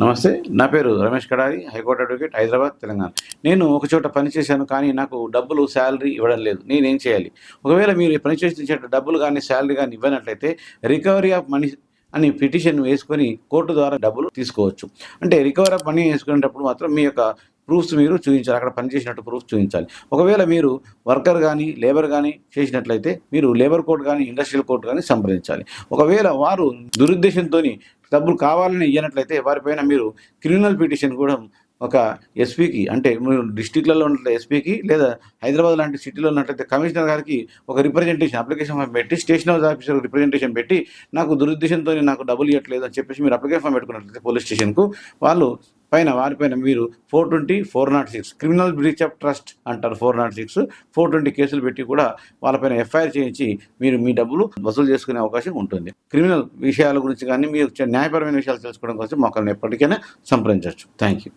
నమస్తే నా పేరు Ramesh Kadari high court advocate Hyderabad Telangana. నేను ఒక చోట పని చేశాను కానీ నాకు డబ్బులు శాలరీ ఇవ్వడం లేదు. నేనేం చేయాలి? ఒకవేళ మీరు పనిచేసిన పని డబ్బులు కానీ శాలరీ కానీ ఇవ్వనట్లయితే రికవరీ ఆఫ్ మనీ అని పిటిషన్ వేసుకొని కోర్టు ద్వారా డబ్బులు తీసుకోవచ్చు. అంటే రికవరీ ఆఫ్ మనీ వేసుకునేటప్పుడు మాత్రం మీ యొక్క ప్రూఫ్స్ మీరు చూపించాలి. అక్కడ పనిచేసినట్టు ప్రూఫ్ చూపించాలి. ఒకవేళ మీరు వర్కర్ కానీ లేబర్ కానీ చేసినట్లయితే మీరు లేబర్ కోర్టు కానీ ఇండస్ట్రియల్ కోర్టు కానీ సంప్రదించాలి. ఒకవేళ వారు దురుద్దేశంతో డబ్బులు కావాలని ఇయ్యనట్లయితే వారిపైన మీరు క్రిమినల్ పిటిషన్ కూడా ఒక ఎస్పీకి అంటే మీరు డిస్టిక్లలో ఉన్నట్లయితే ఎస్పీకి లేదా హైదరాబాద్ లాంటి సిటీలో ఉన్నట్లయితే కమిషనర్ గారికి ఒక రిప్రజెంటేషన్ అప్లికేషన్ ఫామ్ పెట్టి స్టేషన్ హౌస్ ఆఫీసర్ రిప్రజెంటేషన్ పెట్టి నాకు దురుద్దేశంతో నాకు డబ్బులు ఇవ్వట్లేదు అని చెప్పేసి మీరు అప్లికేషన్ ఫామ్ పెట్టుకున్నట్లయితే పోలీస్ స్టేషన్కు వాళ్ళు పైన వారిపైన మీరు four twenty four not six criminal breach of trust అంటారు four not six four twenty కేసులు పెట్టి కూడా వాళ్ళపైన ఎఫ్ఐఆర్ చేయించి మీరు మీ డబ్బులు వసూలు చేసుకునే అవకాశం ఉంటుంది. క్రిమినల్ విషయాల గురించి కానీ మీరు న్యాయపరమైన విషయాలు తెలుసుకోవడం కోసం మొక్కలను ఎప్పటికైనా సంప్రదించవచ్చు. Thank you